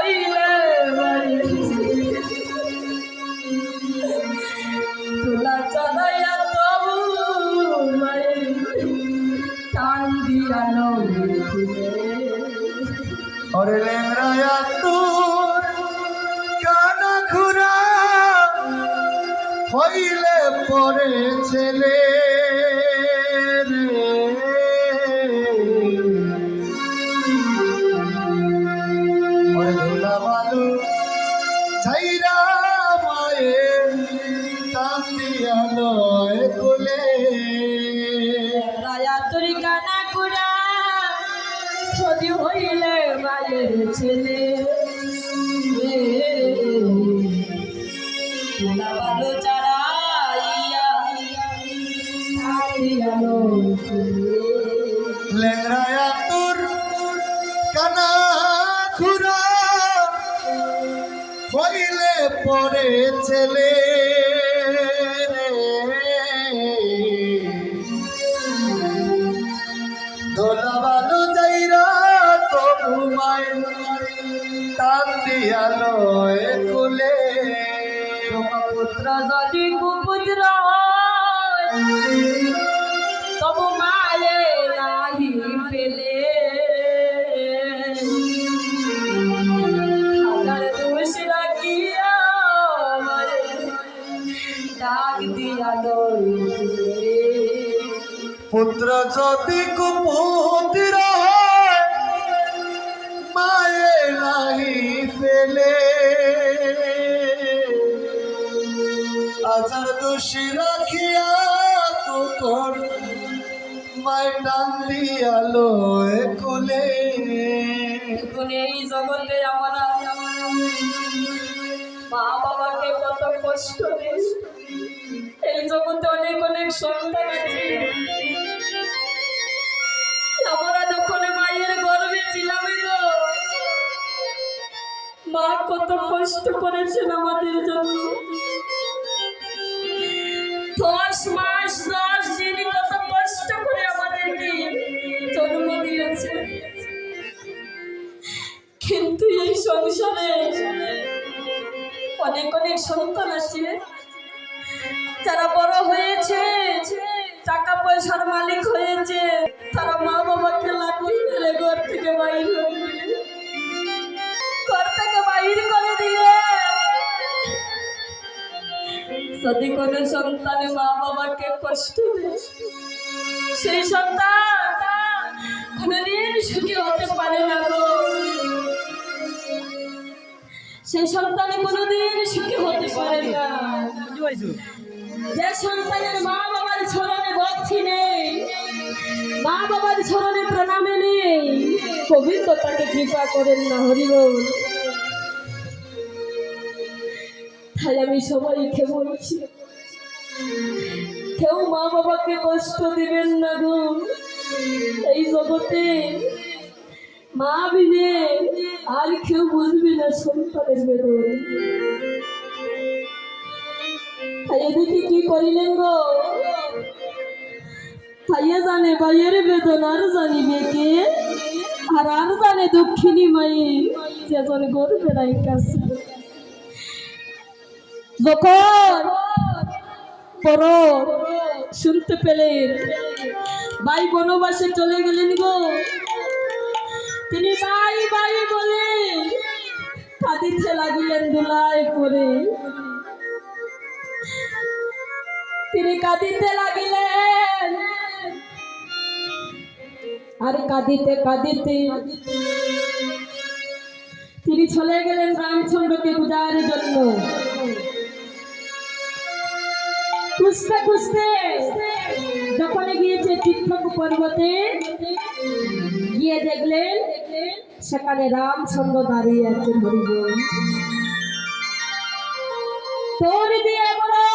হইলে লেংরায়া কানা খুরা পরে ছেলে। যদি কুপুত্র মায়ে নাহি ফেলে। আজার দোষী রাখিয়া তোর মায় টান দিয়ালো কুলে এই জগতে আমরা মা বাবাকে কত কষ্ট দিই এই জগতে অনেক অনেক সন্তান আছে। মা কত কষ্ট করেছেন আমাদের জন্য। দশ মাস, দশ দিন কত কষ্ট করে আমাদেরকে জন্ম দিয়েছে। কিন্তু এই সংসারে অনেক অনেক সন্তান আছে। যারা বড় হয়েছে, টাকা পয়সার মালিক হয়েছে, তারা মা বাবাকে যদি কোনো সন্তানে মা বাবাকে কষ্ট দেয়, সেই সন্তান কোনোদিন সুখী হতে পারে না গো। সেই সন্তানে কোনোদিন সুখী হতে পারে না। যে সন্তানের মা বাবার ছড়ানে ভক্তি নেই, মা বাবার ছড়ানে প্রণামে নেই গোবিন্দ তাকে কৃপা করেন না হরিবল তাই আমি সবাইকে বলছি। কেউ মা বাবাকে কষ্ট দিবেন না গো। এই জগতে মা বিনে আর কেউ বুঝবে না সন্তানের বেদন। তাই এদিকে কি করিলেন গো? তাইয়ে জানে বাইয়ের বেদন, আর জানিবে কে? আর আর জানে দক্ষিণী মাই যেজন গর্বে নাই কাছে। যখন পর শুনতে পেলেন ভাই বনবাসে চলে গেলেন গো। তিনি ভাই ভাই বলে কাঁদিতে লাগিলেন দোলায় পরে। তিনি কাঁদিতে লাগিলেন। আর কাঁদিতে কাঁদিতে তিনি চলে গেলেন রামচন্দ্রকে পূজার জন্য। খুঁজতে খুঁজতে। যখন গিয়েছে চিত্রক পর্বতে, গিয়ে দেখলেন সেখানে রামচন্দ্র দাঁড়িয়ে আছে হরিবল। তোর দিয়ে বলো,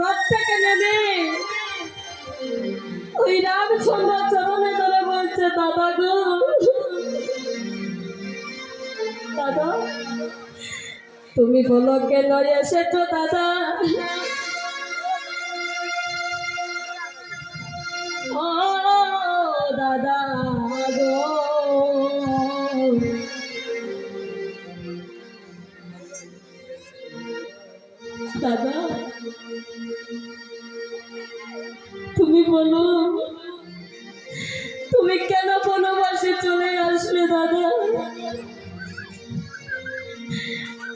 রথ থেকে নেমে ওই রামচন্দ্র চরণে ধরে বলছে, দাদা গো, দাদা, তুমি বলো কেন এসেছ, দাদা? দাদা, গো। দাদা, তুমি বলো, তুমি কেন কোনো মাসে চলে আসলে দাদা?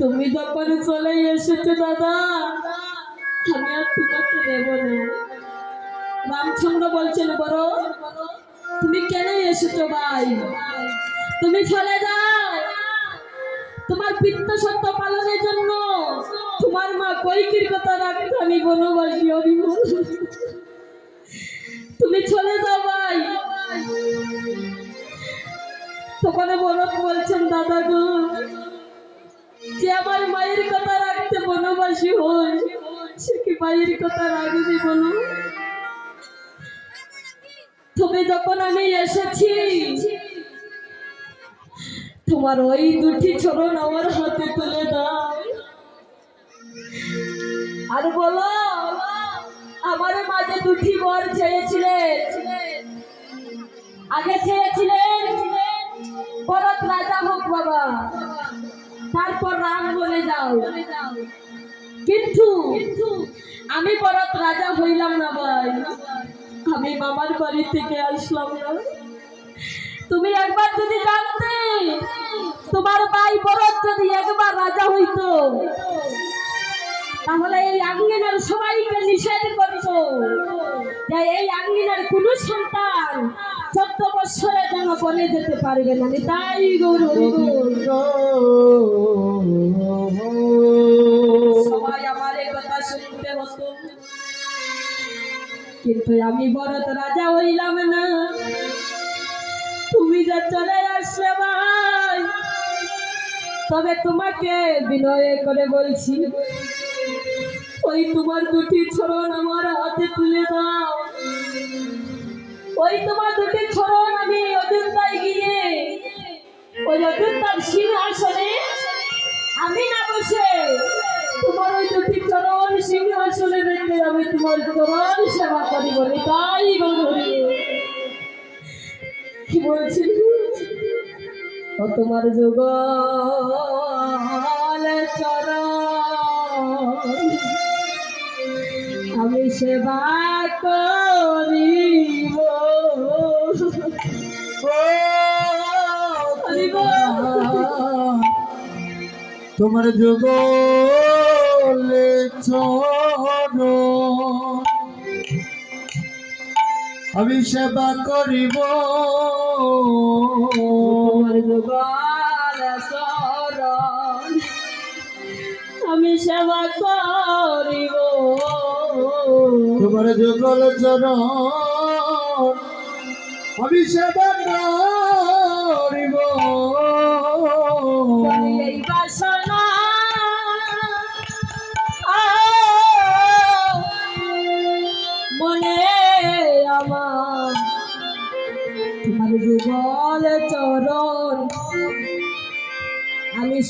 তুমি যখন চলে এসেছ দাদা, আমি আর তোমাকে নেব না। রামচন্দ্র বলছেন, বড় তুমি কেন এসেছ ভাই? তুমি চলে যাও। তোমার পিত্ত সত্য পালনের জন্য তোমার মা কৈকির কথা রাখতে আমি বনবাসী হরি তুমি চলে যাও ভাই। তখন বরফ বলছেন দাদা গো যে আমার মায়ের কথা রাখতে বনবাসী হয়, সে কি মায়ের কথা রাখবে বলো? তুমি যখন আমি এসেছি, তোমার ওই দুটি চরণ আমার হাতে তুলে দাও। আর বলো, আমার মাঝে দুটি বর চেয়েছিলেন। আগে চেয়েছিলেন ভরত রাজা হোক বাবা, তারপর রাম বলে যাও। কিন্তু আমি ভরত রাজা হইলাম না ভাই। আমি মামার বাড়ি থেকে আসলাম তুমি একবার যদি জানতে, তোমার ভাই ভরত যদি একবার রাজা হইতো, তাহলে এই আঙ্গিনার সবাইকে নিষেধ করতো যে এই আঙ্গিনার কোন সন্তান চোদ্দ বৎসরে যেন বনে যেতে পারবে না। তাই গৌর কিন্তু আমি ভরত রাজা হইলাম না। তুমি যে চলে আসলে ভাই, তবে তোমাকে বিনয় করে বলছি, ওই তোমার দুটি ছড়ন আমার হাতে তুলে দাও। ওই তোমার দুটি ছড়ন আমি অযোধ্যায় গিয়ে, ওই অযোধ্যার সিংহাসনে আমি না বসে তোমার ওই দুটি চরণ সিংহাসনে রেখে আমি তোমার চরণ সেবা করি বলি তাই গৌরী কি বলছি? ও তোমার যোগ আমি সেবা করিব। তোমার যোগ আমি সেবা করিব। আমি সেবা করিব। তোমার যুগল চরণ। আমি সেবা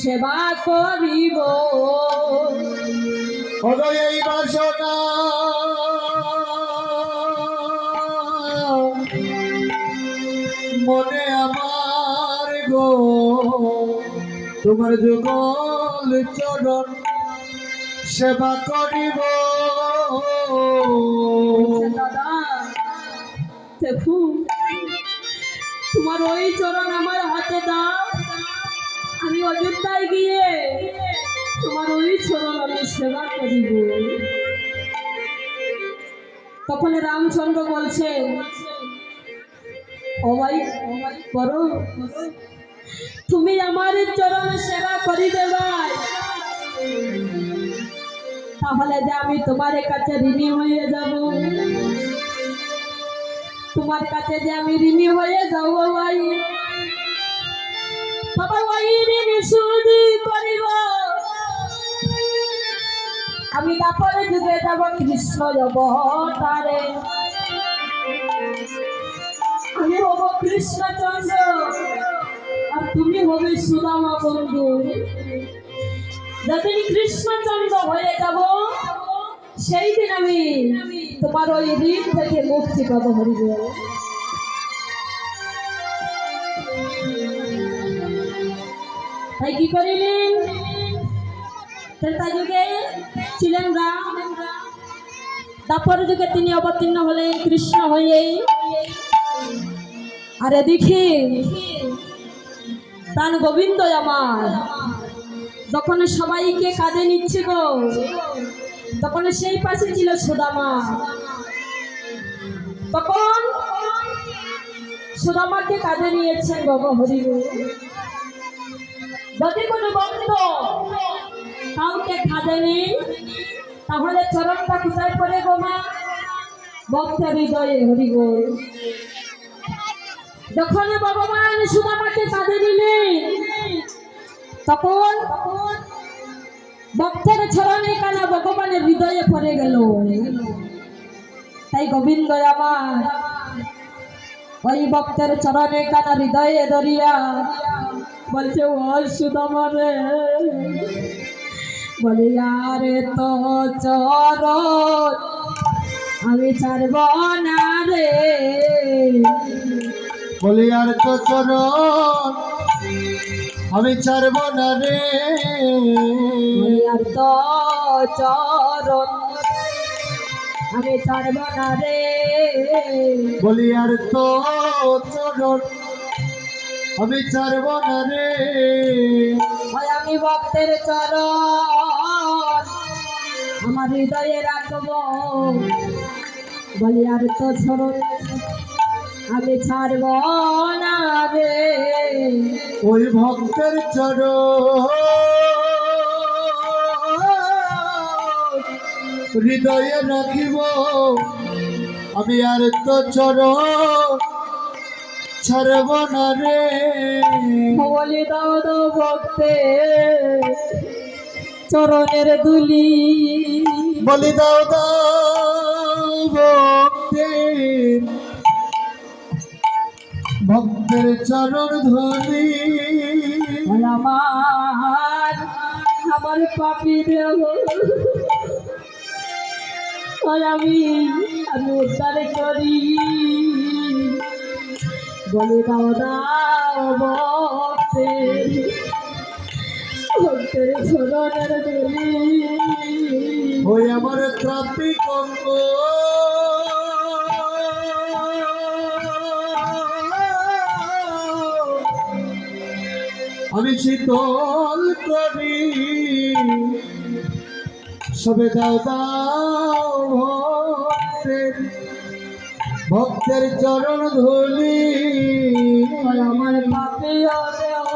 সেবা করিব। এই বাসনা। মনে আমার গো তোমার যুগল চরণ সেবা করিব। দাদা দেখুন তোমার ওই চরণ আমার হাতে দাও। আমি অযোধ্যায় গিয়ে তোমার ওই চরণ আমি সেবা করিব। তখন রামচন্দ্র বলছেন ভাই করো। তুমি আমার চরণ সেবা করিবে ভাই। তাহলে যে আমি তোমার কাছে ঋণী হয়ে যাব। তোমার কাছে যে আমি ঋণী হয়ে যাব ভাই। বাবা ওই ঋণী সুদি করিব। আমি তারপরে যুগে যাব কৃষ্ণ যাব তারে আমি হব কৃষ্ণচন্দ্র, আর তুমি হবে সুদামা বন্ধু। যেদিন কৃষ্ণচন্দ্র হয়ে যাব, সেই দিন আমি তোমার ওই ঋণ থেকে মুক্তি পাবো হরিব তাই কি করিলেন? ত্রেতা যুগে ছিলেন রাম তারপর যুগে তিনি অবতীর্ণ হলেন কৃষ্ণ হয়ে আর এদিকে তান গোবিন্দ আমার। যখন সবাইকে কাজে নিচ্ছে গো, তখন সেই পাশে ছিল সুদামা। তখন সুদামাকে কাজে নিয়েছেন বাবা হরিব। যদি কোনো ভক্ত কাউকে নেই, তাহলে চরণটা কোথায় করে গো মা? হৃদয়ে হরিব যখন ভগবান সুদামাকে কাঁদে দিলেন তখন ভক্তের ছড়ানে কানা ভগবানের হৃদয়ে পড়ে গেল? তাই গোবিন্দ আমার, ওই ভক্তের চরণে কানা হৃদয়ে ধরিয়া বলছে ও সুদামা রে। বলি আরে তো চরণ আমি ছাড়ব না রে। বলি আর তো চরণ আমি ছাড়ব না রে। আর তো চরণ আমি ছাড়ব না রে। বলি আর তো চরণ আমি ছাড়ব না রে ওই আমি ভক্তের চরণ। আমার হৃদয়ে রাখব। বলি আর তো চরণ আমি ছাড়ব না রে। ওই ভক্তের চরণ হৃদয়ে রাখিব। আমি আর তো চরণ ছাড়ব না রে বলি দাও দাও ভক্তে চরণের দুলি। বলি দাও দাও ভক্তের ভক্তের চরণ ধরি আমার আমার পাপি দেব আমি আমি উদ্ধার করি। বলে দাও ভক্তের ভক্তের চরণের ওই আমার ট্রাফিক অঙ্গ আমি শীতল করি সবে দাও ভক্তের চরণ ধুলি আমার পাপি দেব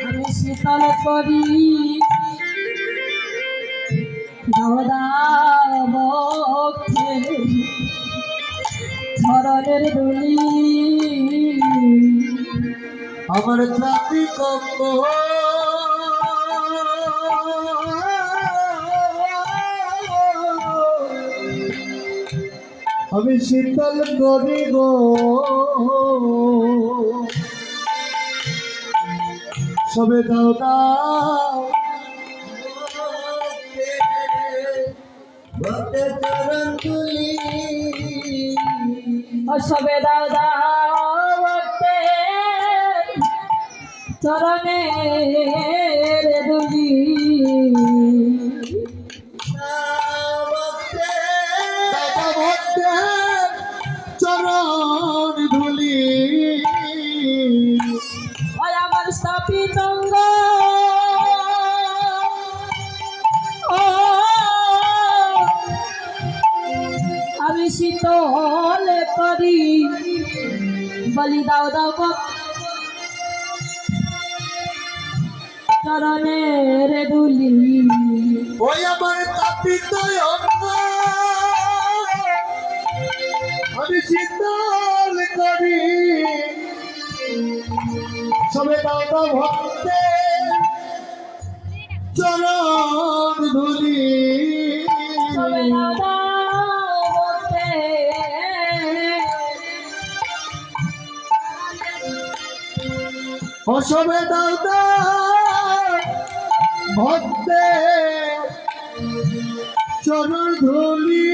আমি শীতল করি ধরনের দুলি আমার ট্রাফিক অঙ্গ আমি শীতল করি গো। সবে দাও দাও। চরণ তুলি। অসবে দাদা ভক্তের চরণের দুলি। বলি দাও দাও গো। চরণের দুলি। ওই আমার তাপিত আমি শীতল করি। সবে দাদা ভক্তে। চরণ ধুলি সবে দাও দাও বসবে দাউদা ভক্তে চরণ ধুলি।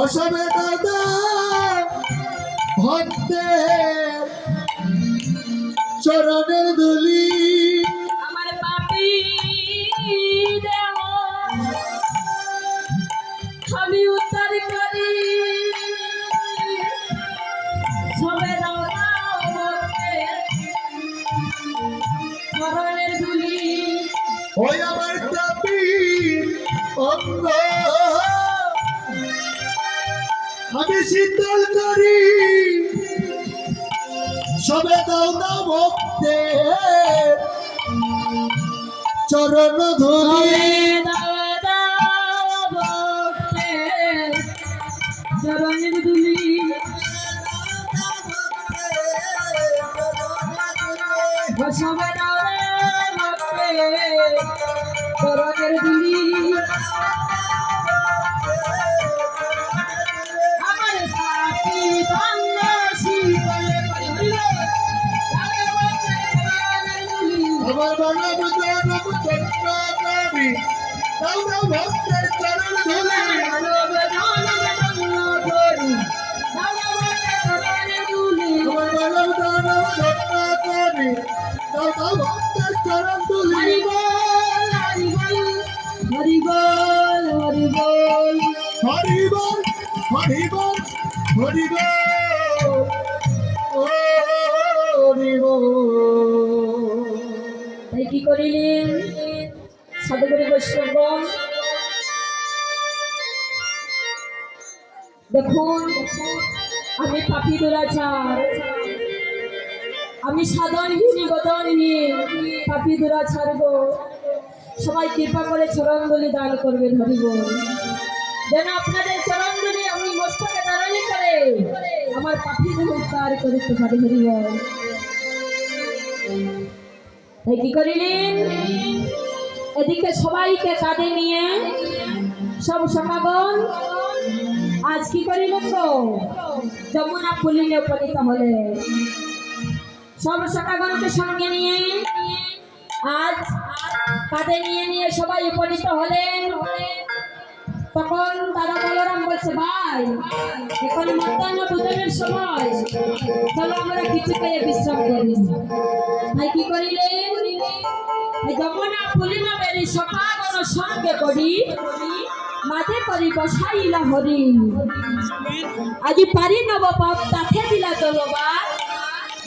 অসবে দাদা ভক্তে চরণের দুলি শীতল করি সবে দাও না ভক্তের চরণ ধরি চরণের ধুলি। দাও দাও চরণের ধুলি। দুরাচার আমি সাধনহীন গদনহীন পাপি দুরাচার গো সবাই কৃপা করে চরণগুলি দান করবেন হরিব যেন আপনাদের চরণগুলি আমি মস্তকে দাঁড়ানি করে, আমার পাপি গুলো উদ্ধার করতে পারি হরিব তাই কি করিলেন? এদিকে সবাইকে কাঁধে নিয়ে সব সমাগম আজ কি করিলেন তো? যমুনা পুলিনে উপনীত হলে। সব সকাগণকে সঙ্গে নিয়ে আজ কাঁধে নিয়ে নিয়ে সবাই উপনীত হলেন তখন দাদা বলরাম বলছে, ভাই, এখন মধ্যাহ্ন ভোজনের সময়। চলো আমরা কিছু খেয়ে বিশ্রাম করি। তাই কি করিলেন? এই যমুনা পুলিনা বেরি সকাগণ সঙ্গে করি মাঝে করি বসাইলা হরি আজি পারি নব পাপ তাকে দিলা চলবার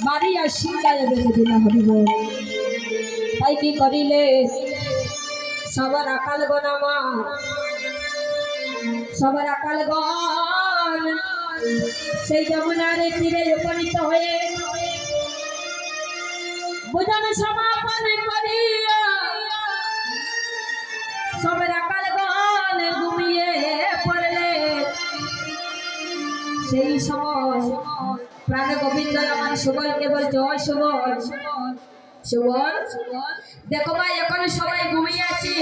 মারিয়া সিংহায় বেঁধে দিলা হরিব তাই কি করিলে সবার আকাল আমার সবার আকাল গণ। সেই যমুনারে তীরে উপনীত হয়ে। ভোজন সমাপন করিয়া সবার সেই সময় প্রাণ গোবিন্দ আমার সুবলকে বল জয় সুবল। সুবল? দেখো ভাই, এখন সবাই ঘুমিয়ে আছে।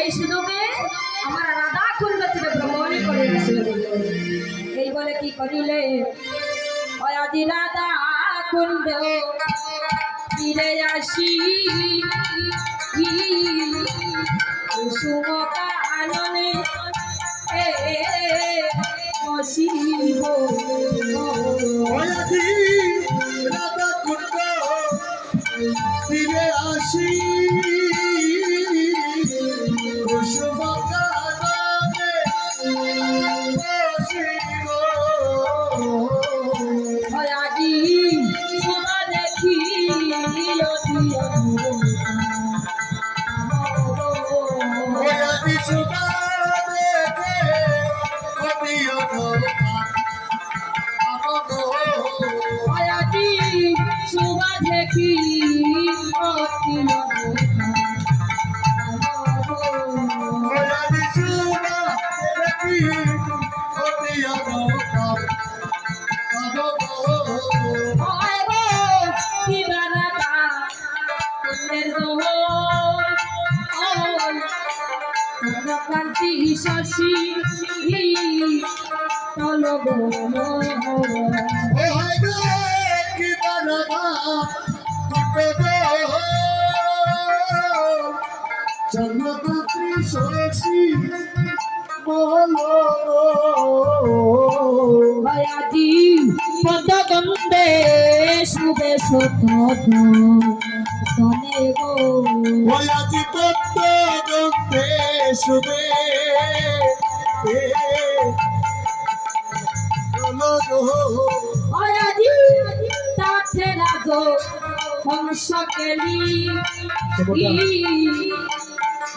এই সুযোগে আমার রাধা কুণ্ড থেকে ভ্রমণ করে এই বলে কি করিলে? আদি রাধা কুণ্ড ফিরে আসি। কুসুম তলব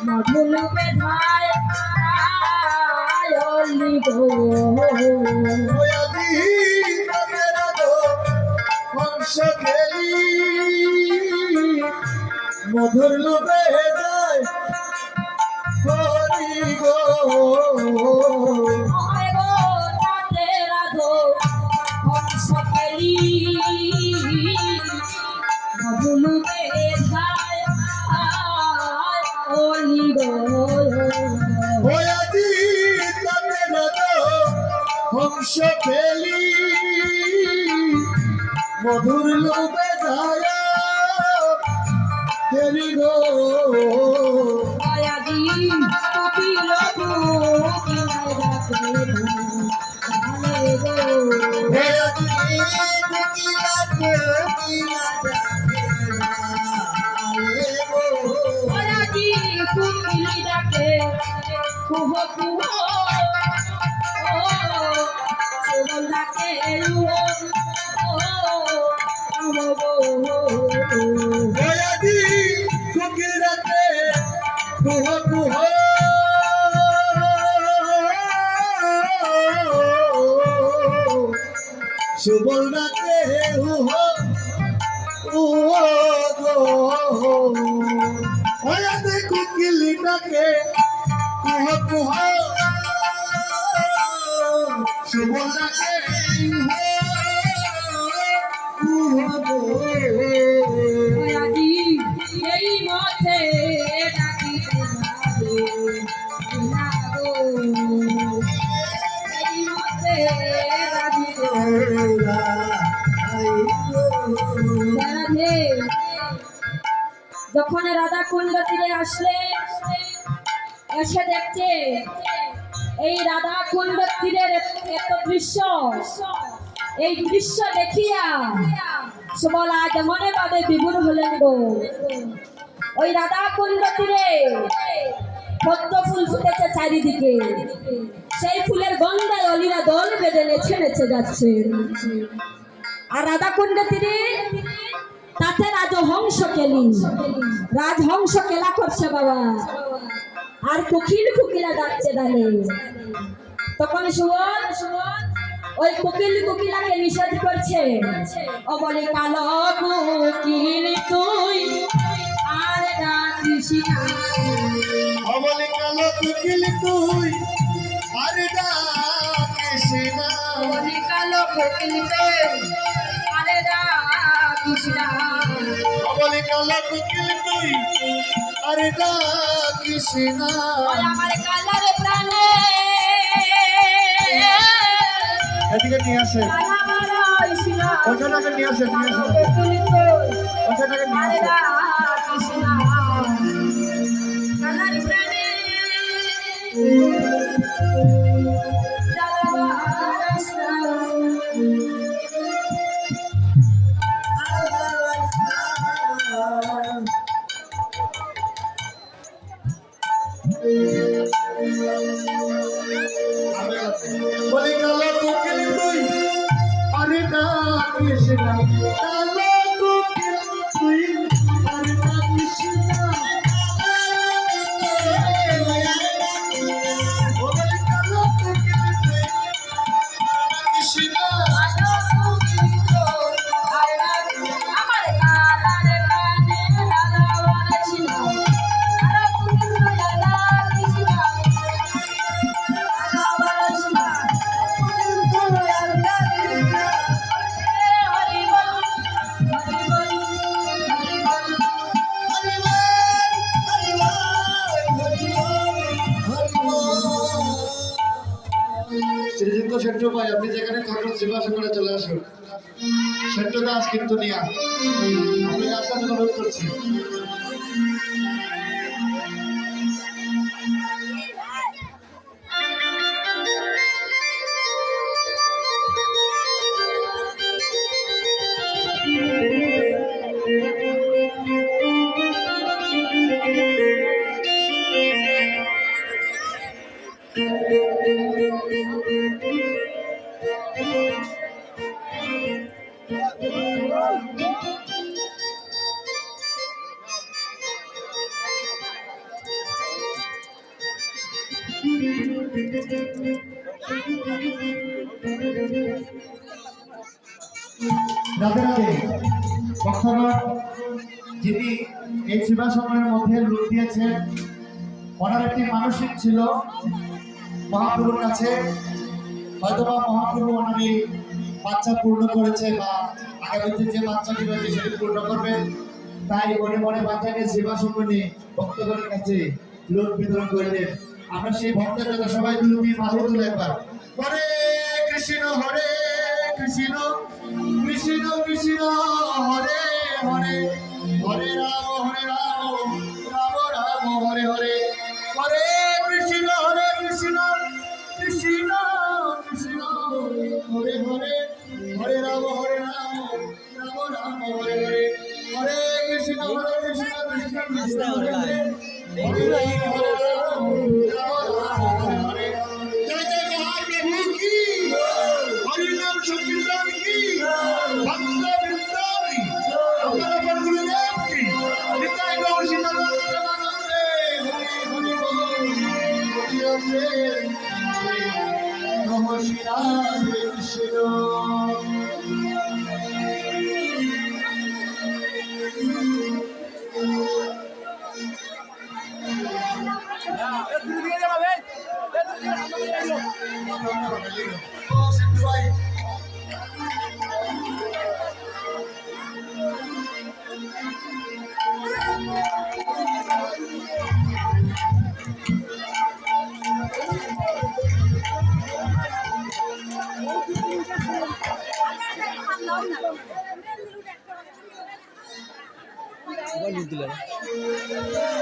মধুল বেধায় মধুর লোভে যায় হরি গো। যখন রাধা কুণ্ড তীরে আসলে, এসে দেখছে এই রাধা কুণ্ড তীরের এত দৃশ্য। এই দৃশ্য দেখিয়া সুবল আজ মনে বাদে বিভুর হলেন গো। ওই রাধা কুণ্ড তীরে পদ্ম ফুল ফুটেছে চারিদিকে। সেই ফুলের গন্ধায় অলিরা দল বেঁধে নেছে নেচে যাচ্ছে। আর রাধাকুণ্ড তীরে তাতে রাজহংস কেলি রাজহংস কেলা করছে বাবা। আর কুকিল কুকিলা ডাকছে ডালে। তখন সুবল ওই কোকিল কোকিলাকে নিষেধ করছে। ও বলে, কালো কোকিল তুই, আর ডাকিস না। কোকিল তুই আরে ডাকিস না। বলে কালো কোকিল আরে ডাকিস না। অমলে কালো কোকিল তুই আরে ডাকিস না। আমার কালার প্রাণে। এদিকে নিয়ে আসে। কালামারাইস নিয়ে আসে নিয়ে আসে। কোকিল নিয়ে আসে। বলি কালো কোকিল তুই আরে না কালো অনুরোধ করছি ছিল, মহাপ্রভুর কাছে। হয়তোবা মহাপ্রভু ওনার এই বাচ্চা পূর্ণ করেছে বা আগামীতে যে বাচ্চাটি রয়েছে সেটি পূর্ণ করবেন তাই মনে মনে বাচ্চাকে সেবা সম্মানে ভক্তগণের কাছে লোক বিতরণ করে দেন। আমরা সেই ভক্তের জন্য সবাই দুটি বাহু তুলে একবার। হরে কৃষ্ণ হরে কৃষ্ণ কৃষ্ণ কৃষ্ণ, হরে হরে। হরে রাম হরে রাম রাম রাম, হরে হরে। হরে কৃষ্ণ হরে কৃষ্ণ কৃষ্ণ কৃষ্ণ হরে হরে হরে রাম হরে রাম রাম রাম হরে হরে হরে কৃষ্ণ হরে কৃষ্ণ কৃষ্ণ কৃষ্ণ হরে হরে হরে রাম হরে রাম রাম রাম হরে হরে জয় জয় মহাপ্রভু কি হরিনাম সংকীর্তন নম শ্রীরাম কৃষ্ণ দুধ